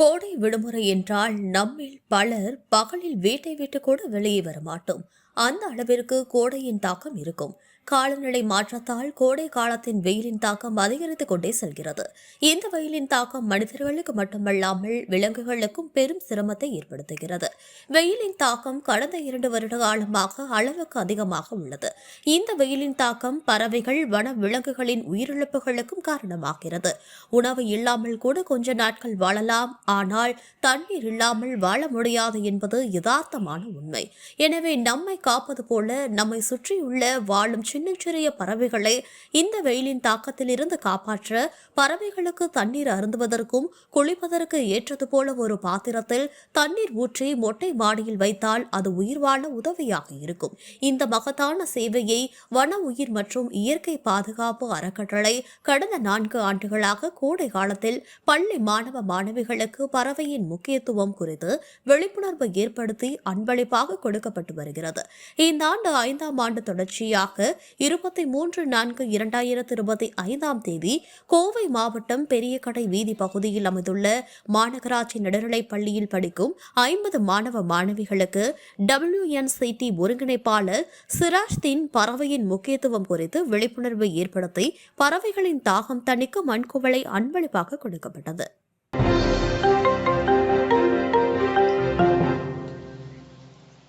கோடை விடுமுறை என்றால் நம்மில் பலர் பகலில் வீட்டை விட்டு கூட வெளியே வர மாட்டோம் அந்த அளவிற்கு கோடையின் தாக்கம் இருக்கும். காலநிலை மாற்றத்தால் கோடை காலத்தின் வெயிலின் தாக்கம் அதிகரித்துக் கொண்டே செல்கிறது. இந்த வெயிலின் தாக்கம் மனிதர்களுக்கு மட்டுமல்லாமல் விலங்குகளுக்கும் பெரும் சிரமத்தை ஏற்படுத்துகிறது. வெயிலின் தாக்கம் கடந்த இரண்டு வருட காலமாக அளவுக்கு அதிகமாக உள்ளது. இந்த வெயிலின் தாக்கம் பறவைகள் வன விலங்குகளின் உயிரிழப்புகளுக்கும் காரணமாகிறது. உணவு இல்லாமல் கூட கொஞ்ச நாட்கள் வாழலாம். ஆனால் தண்ணீர் இல்லாமல் வாழ முடியாது என்பது யதார்த்தமான உண்மை. எனவே நம்மை காப்பது போல நம்மை சுற்றியுள்ள வாழும் சின்ன சிறிய பறவைகளை இந்த வெயிலின் தாக்கத்திலிருந்து காப்பாற்ற பறவைகளுக்கு தண்ணீர் அருந்துவதற்கும் குளிப்பதற்கு ஏற்றது போல ஒரு பாத்திரத்தில் தண்ணீர் ஊற்றி மொட்டை மாடியில் வைத்தால் அது உயிர் வாழ உதவியாக இருக்கும். இந்த மகத்தான சேவையை வன உயிர் மற்றும் இயற்கை பாதுகாப்பு அறக்கட்டளை கடந்த நான்கு ஆண்டுகளாக கோடை காலத்தில் பள்ளி மாணவ மாணவிகளுக்கு பறவையின் முக்கியத்துவம் குறித்து விழிப்புணர்வு ஏற்படுத்தி அன்பளிப்பாக கொடுக்கப்பட்டு வருகிறது. இந்த ஆண்டு ஐந்தாம் ஆண்டு தொடர்ச்சியாக இருபத்தி மூன்று நான்கு இரண்டாயிரத்து இருபத்தி ஐந்தாம் தேதி கோவை மாவட்டம் பெரியகடை வீதி பகுதியில் அமைந்துள்ள மாநகராட்சி நடுநிலைப் பள்ளியில் படிக்கும் ஐம்பது மாணவ மாணவிகளுக்கு டபிள்யூஎன்சிடி ஒருங்கிணைப்பாளர் சிராஜ்தீன் பறவையின் முக்கியத்துவம் குறித்து விழிப்புணர்வு ஏற்படுத்தி பறவைகளின் தாகம் தணிக்க மண்குவளை அன்பளிப்பாக கொடுக்கப்பட்டது.